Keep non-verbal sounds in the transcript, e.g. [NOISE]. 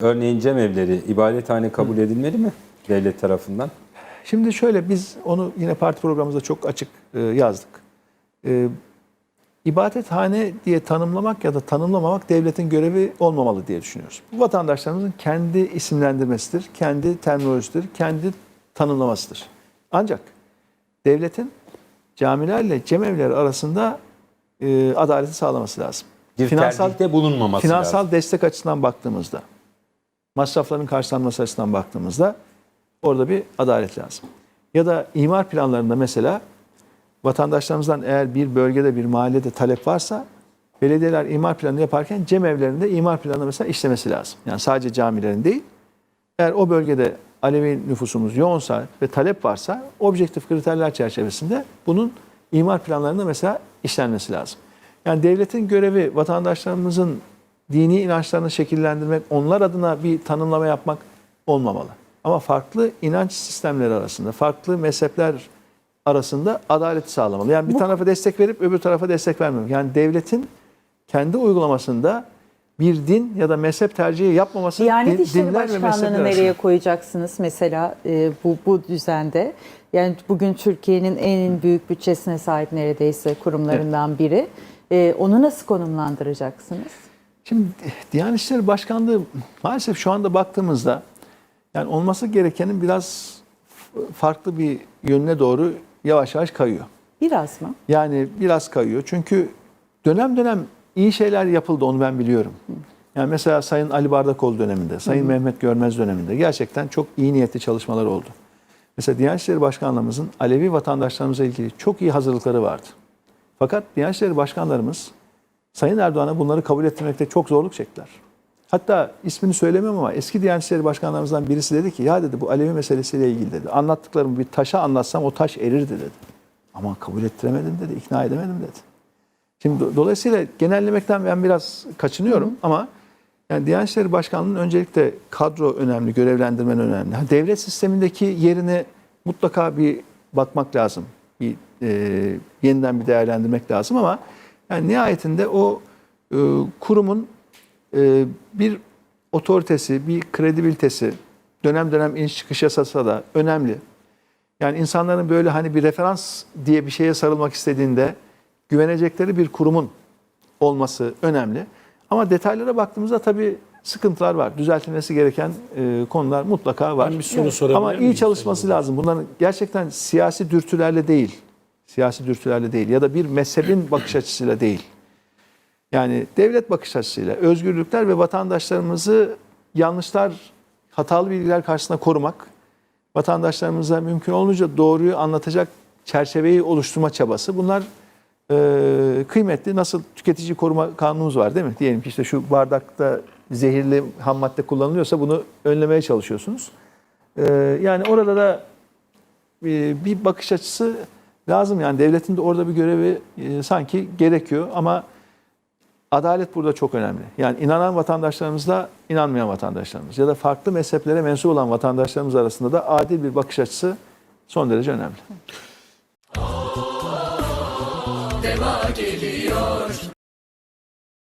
Örneğin cemevleri ibadethane kabul edilmeli mi devlet tarafından? Şimdi şöyle biz onu yine parti programımızda çok açık e, yazdık. E, ibadethane diye tanımlamak ya da tanımlamamak devletin görevi olmamalı diye düşünüyoruz. Bu vatandaşlarımızın kendi isimlendirmesidir, kendi terminolojisidir, kendi tanımlamasıdır. Ancak devletin camilerle cemevleri arasında e, adaleti sağlaması lazım. Bir tercihte bulunmaması Finansal lazım. destek açısından baktığımızda, masrafların karşılanması açısından baktığımızda orada bir adalet lazım. Ya da imar planlarında mesela vatandaşlarımızdan eğer bir bölgede bir mahallede talep varsa belediyeler imar planını yaparken cem evlerinde imar planı mesela işlemesi lazım. Yani sadece camilerin değil. Eğer o bölgede Alevi nüfusumuz yoğunsa ve talep varsa objektif kriterler çerçevesinde bunun imar planlarında mesela işlenmesi lazım. Yani devletin görevi vatandaşlarımızın dini inançlarını şekillendirmek, onlar adına bir tanımlama yapmak olmamalı. Ama farklı inanç sistemleri arasında, farklı mezhepler arasında adaleti sağlamalı. Yani bir tarafa destek verip öbür tarafa destek vermemek. Yani devletin kendi uygulamasında bir din ya da mezhep tercihi yapmaması Diyanet İşleri dinler ve mezhepler Başkanlığı'nı nereye koyacaksınız mesela e, bu, bu düzende? Yani bugün Türkiye'nin en büyük bütçesine sahip neredeyse kurumlarından biri. E, onu nasıl konumlandıracaksınız? Şimdi Diyanet İşleri Başkanlığı maalesef şu anda baktığımızda yani olması gerekenin biraz farklı bir yönüne doğru yavaş yavaş kayıyor. Biraz mı? Yani biraz kayıyor. Çünkü dönem dönem iyi şeyler yapıldı onu ben biliyorum. Yani mesela Sayın Ali Bardakoğlu döneminde, Sayın Mehmet Görmez döneminde gerçekten çok iyi niyetli çalışmalar oldu. Mesela Diyanet İşleri Başkanlığımızın Alevi vatandaşlarımıza ilgili çok iyi hazırlıkları vardı. Fakat Diyanet İşleri Başkanlarımız Sayın Erdoğan'a bunları kabul ettirmekte çok zorluk çektiler. Hatta ismini söylemiyorum ama eski Diyanet İşleri Başkanlarımızdan birisi dedi ki ya dedi bu Alevi meselesiyle ilgili dedi. Anlattıklarımı bir taşa anlatsam o taş erirdi dedi. Ama kabul ettiremedim dedi, ikna edemedim dedi. Şimdi do- dolayısıyla genellemekten ben biraz kaçınıyorum ama yani Diyanet İşleri Başkanlığı'nın öncelikle kadro önemli, görevlendirmen önemli. Devlet sistemindeki yerini mutlaka bir bakmak lazım. Bir e, yeniden bir değerlendirmek lazım ama yani nihayetinde o e, kurumun e, bir otoritesi, bir kredibilitesi dönem dönem iniş çıkış yasasa da önemli. Yani insanların böyle hani bir referans diye bir şeye sarılmak istediğinde güvenecekleri bir kurumun olması önemli. Ama detaylara baktığımızda tabii sıkıntılar var. Düzeltilmesi gereken e, konular mutlaka var. Ben bir soru sorabilir Ama iyi çalışması lazım. Bunların gerçekten siyasi dürtülerle değil. Siyasi dürtülerle değil ya da bir mezhebin [CLEARS THROAT] bakış açısıyla değil. Yani devlet bakış açısıyla özgürlükler ve vatandaşlarımızı yanlışlar, hatalı bilgiler karşısında korumak, vatandaşlarımıza mümkün olunca doğruyu anlatacak çerçeveyi oluşturma çabası. Bunlar e, kıymetli. Nasıl tüketici koruma kanunumuz var değil mi? Diyelim ki işte şu bardakta zehirli ham madde kullanılıyorsa bunu önlemeye çalışıyorsunuz. E, yani orada da e, bir bakış açısı lazım. Yani devletin de orada bir görevi e, sanki gerekiyor ama adalet burada çok önemli. Yani inanan vatandaşlarımızla inanmayan vatandaşlarımız ya da farklı mezheplere mensup olan vatandaşlarımız arasında da adil bir bakış açısı son derece önemli.